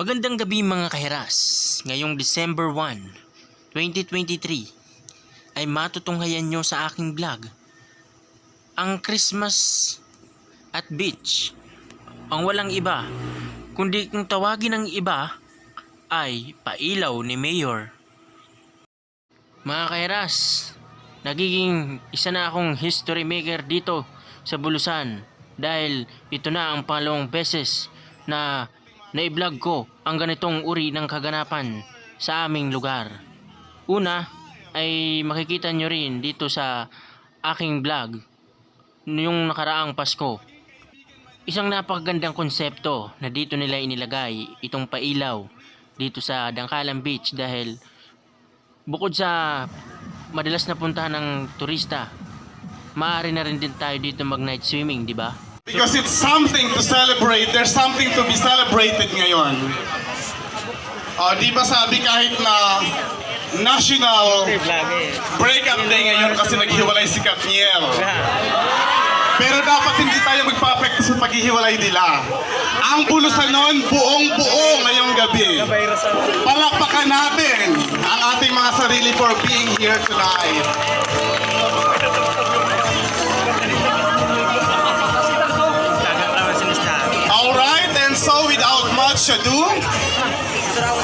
Magandang gabi mga kahiras. Ngayong December 1, 2023 ay matutunghayan nyo sa aking vlog ang Christmas at beach. Ang walang iba, kundi kung tawagin ng iba ay pailaw ni Mayor. Mga kahiras, nagiging isa na akong history maker dito sa Bulusan dahil ito na ang pangalawang beses na na-vlog ko ang ganitong uri ng kaganapan sa aming lugar. Una ay makikita nyo rin dito sa aking vlog yung nakaraang Pasko. Isang napakagandang konsepto na dito nila inilagay itong pailaw dito sa Dangkalan Beach dahil bukod sa madalas na puntahan ng turista, maaari na rin din tayo dito mag night swimming, di ba? Because it's something to celebrate. There's something to be celebrated ngayon. Ah, di ba sabi kahit na National Breakup Day ngayon kasi naghiwalay si Katniel. Pero dapat hindi tayo magpa-practice sa paghihiwalay nila. Ang bulusan nun, buong-buo ngayong gabi. Palakpakan natin ang ating mga sarili for being here tonight. Ado,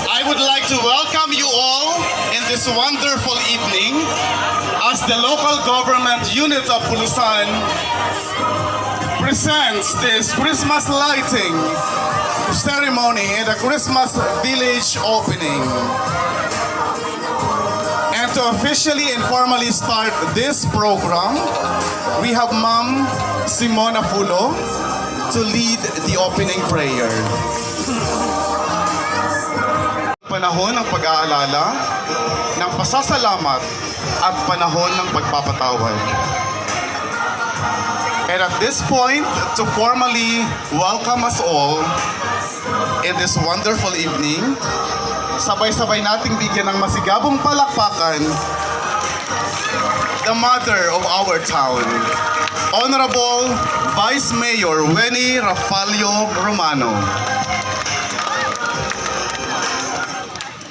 I would like to welcome you all in this wonderful evening as the local government unit of Bulusan presents this Christmas lighting ceremony and the Christmas village opening. And to officially and formally start this program, we have Ma'am Simona Fulo to lead the opening prayer. Panahon ng pag-aalala, ng pasasalamat, at panahon ng pagpapatawad. And at this point, to formally welcome us all in this wonderful evening, sabay-sabay nating bigyan ng masigabong palakpakan the mother of our town, Honorable Vice Mayor Wenny Rafalio Romano.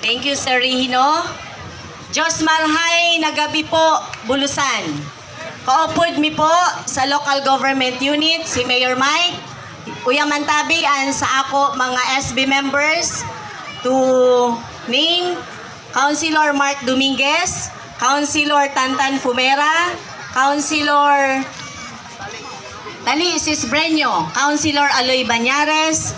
Thank you, Sir Rihino. Diyos malhay na gabi po, Bulusan. Kaupod mi po sa local government unit, si Mayor Mike, Kuya Mantabi, and sa ako mga SB members to name Councilor Mark Dominguez, Councilor Tantan Fumera, Councilor Tali Isis Breño, Councilor Aloy Banyares,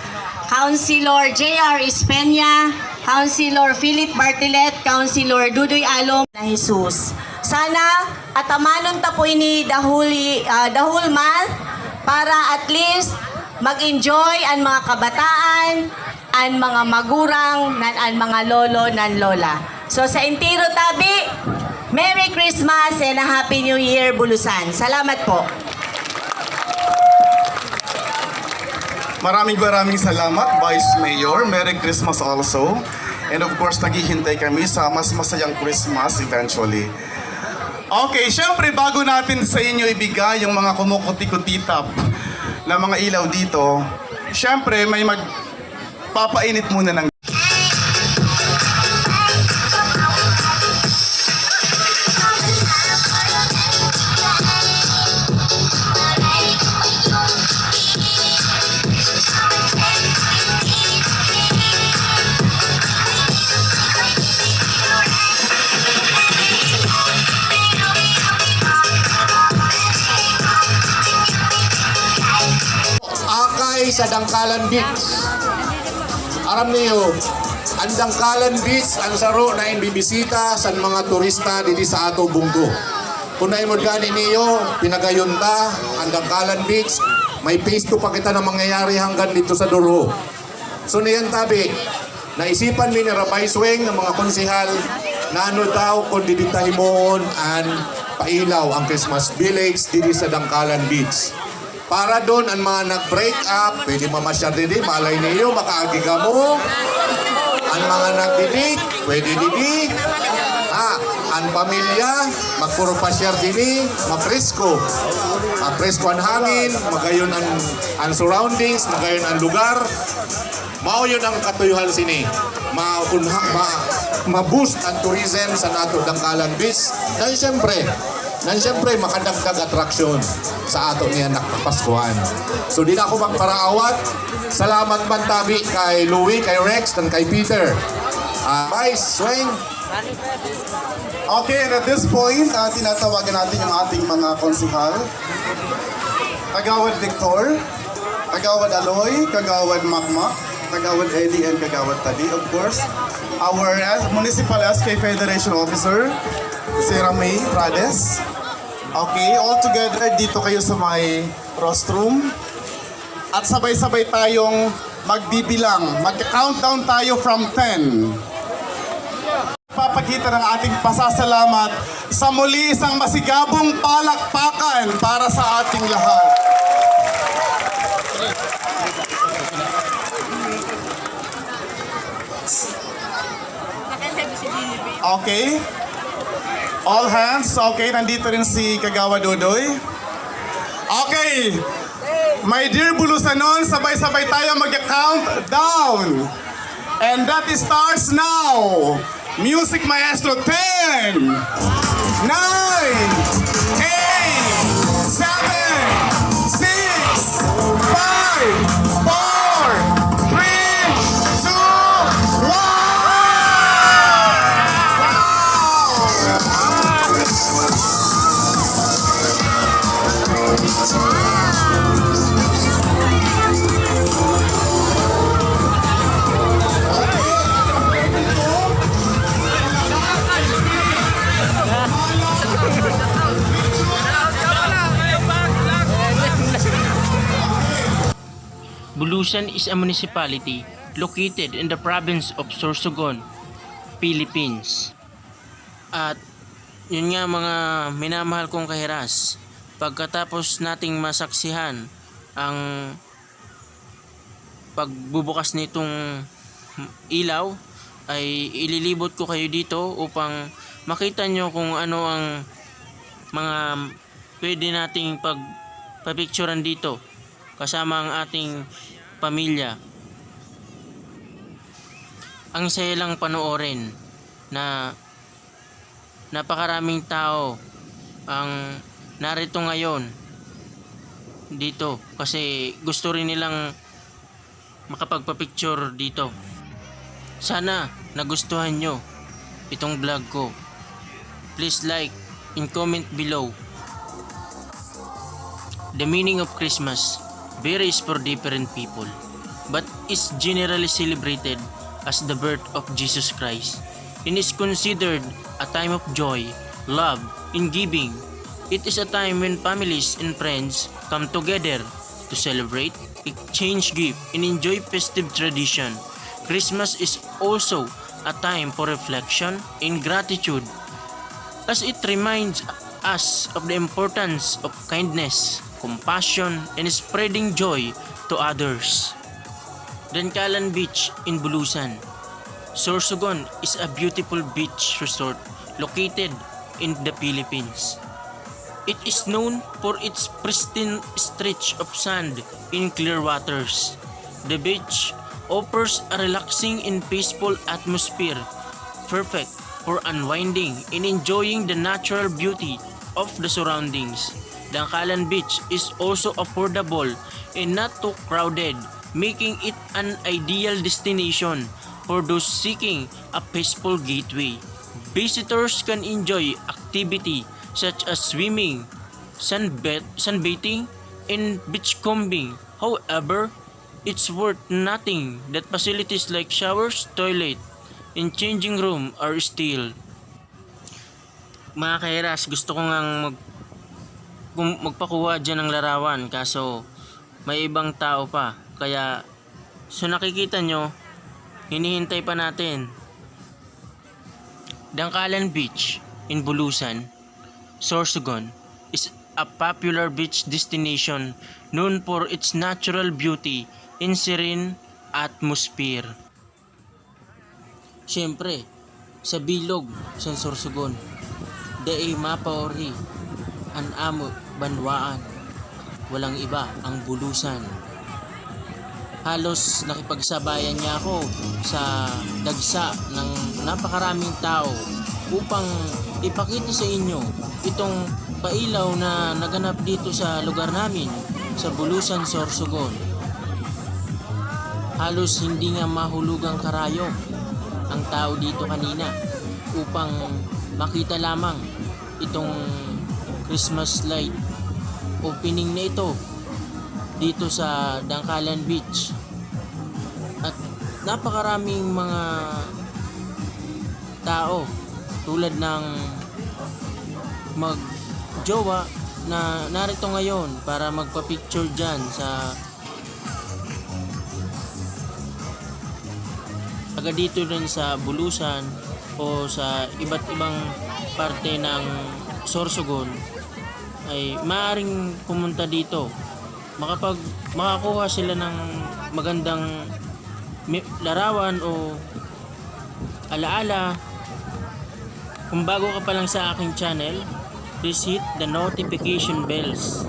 Councilor J.R. Espeña, Councilor Philip Bartilet, Councilor Dudoy Alom na Jesus. Sana atamanon ta po ini dahuli ah, dahul month para at least mag-enjoy ang mga kabataan, ang mga magurang, nan ang mga lolo, nan lola. So sa Intiro Tabi, Merry Christmas and a Happy New Year, Bulusan. Salamat po. Maraming maraming salamat, Vice Mayor. Merry Christmas also. And of course, naghihintay kami sa mas masayang Christmas eventually. Okay, syempre bago natin sa inyo ibigay yung mga kumukuti-kutitap na mga ilaw dito, syempre may magpapainit muna ng sa Dangkalan Beach. Aram niyo, ang Dangkalan Beach ang saro na imbibisita sa mga turista dito sa ato bunggo. Kung naimod gani niyo, pinagayunta ang Dangkalan Beach, may face to pa kita na mangyayari hanggang dito sa Duro. So niyan tabi, naisipan mi ni Rabay Sweng ng mga konsihal na ano daw kung diditahimon ang pailaw ang Christmas Village dito sa Dangkalan Beach. Para doon ang mga nag-break up, pwede mamasyar din, malay niyo, makaagi ka mo. Ang mga nag-date, pwede didi. Ah, ang pamilya, magpuro pasyar dini, mapresko. Mapresko ang hangin, magayon ang, ang surroundings, magayon ang lugar. Mao yun ang katuyuhan sini. Ma, unha, ma, ma-boost ang tourism sa nato Dangkalan Beach. Dahil siyempre, dahil siyempre makadagdag atraksyon sa ato niya nakapaskuhan. So di na ako magparaawat. Salamat man tabi kay Louie, kay Rex, dan kay Peter. Ah, Vice, Swing, Okay, and at this point, uh, tinatawagan natin yung ating mga konsihal. Kagawad Victor, Kagawad Aloy, Kagawad Makmak, Kagawad Eddie, and Kagawad Tadi, of course. Our uh, Municipal SK Federation Officer, si Ramay Prades. Okay, all together, dito kayo sa may rostrum. At sabay-sabay tayong magbibilang. Mag-countdown tayo from 10 papakita ng ating pasasalamat sa muli isang masigabong palakpakan para sa ating lahat. Okay. All hands. Okay, nandito rin si Kagawa Dodoy. Okay. My dear Bulusanon, sabay-sabay tayo mag-count down. And that starts now. Music Maestro 10, 9, Bulusan is a municipality located in the province of Sorsogon, Philippines. At yun nga mga minamahal kong kahiras, pagkatapos nating masaksihan ang pagbubukas nitong ilaw ay ililibot ko kayo dito upang makita nyo kung ano ang mga pwede nating pag papicturean dito kasama ang ating pamilya. Ang saya lang panoorin na napakaraming tao ang narito ngayon dito kasi gusto rin nilang makapagpa-picture dito. Sana nagustuhan nyo itong vlog ko. Please like and comment below. The meaning of Christmas varies for different people, but is generally celebrated as the birth of Jesus Christ and is considered a time of joy, love, and giving. It is a time when families and friends come together to celebrate, exchange gifts, and enjoy festive tradition. Christmas is also a time for reflection and gratitude as it reminds us of the importance of kindness, compassion, and spreading joy to others. Dankalan Beach in Bulusan. Sorsogon is a beautiful beach resort located in the Philippines. It is known for its pristine stretch of sand in clear waters. The beach offers a relaxing and peaceful atmosphere, perfect for unwinding and enjoying the natural beauty of the surroundings. Dangkalan Beach is also affordable and not too crowded, making it an ideal destination for those seeking a peaceful gateway. Visitors can enjoy activity such as swimming, sunbath, sunbathing, and beachcombing. However, it's worth nothing that facilities like showers, toilet, and changing room are still. Mga kairas, gusto ko ngang mag, magpakuha dyan ng larawan kaso may ibang tao pa. Kaya, so nakikita nyo, hinihintay pa natin. Dangkalan Beach in Bulusan, Sorsogon is a popular beach destination known for its natural beauty and serene atmosphere. Siyempre, sa bilog sa Sorsogon. Dae mapaori an amo banwaan. Walang iba ang bulusan. Halos nakipagsabayan niya ako sa dagsa ng napakaraming tao upang ipakita sa inyo itong pailaw na naganap dito sa lugar namin sa Bulusan, Sorsogon. Halos hindi nga mahulugang karayom ang tao dito kanina upang makita lamang itong Christmas light opening na ito dito sa Dangkalan Beach. At napakaraming mga tao tulad ng magjowa na narito ngayon para magpa-picture dyan sa taga dito rin sa Bulusan o sa iba't ibang parte ng Sorsogon ay maaring pumunta dito. Makapag makakuha sila ng magandang larawan o alaala. Kung bago ka pa lang sa aking channel please hit the notification bells.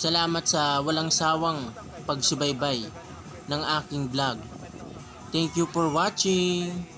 Salamat sa walang sawang pagsubaybay ng aking vlog. Thank you for watching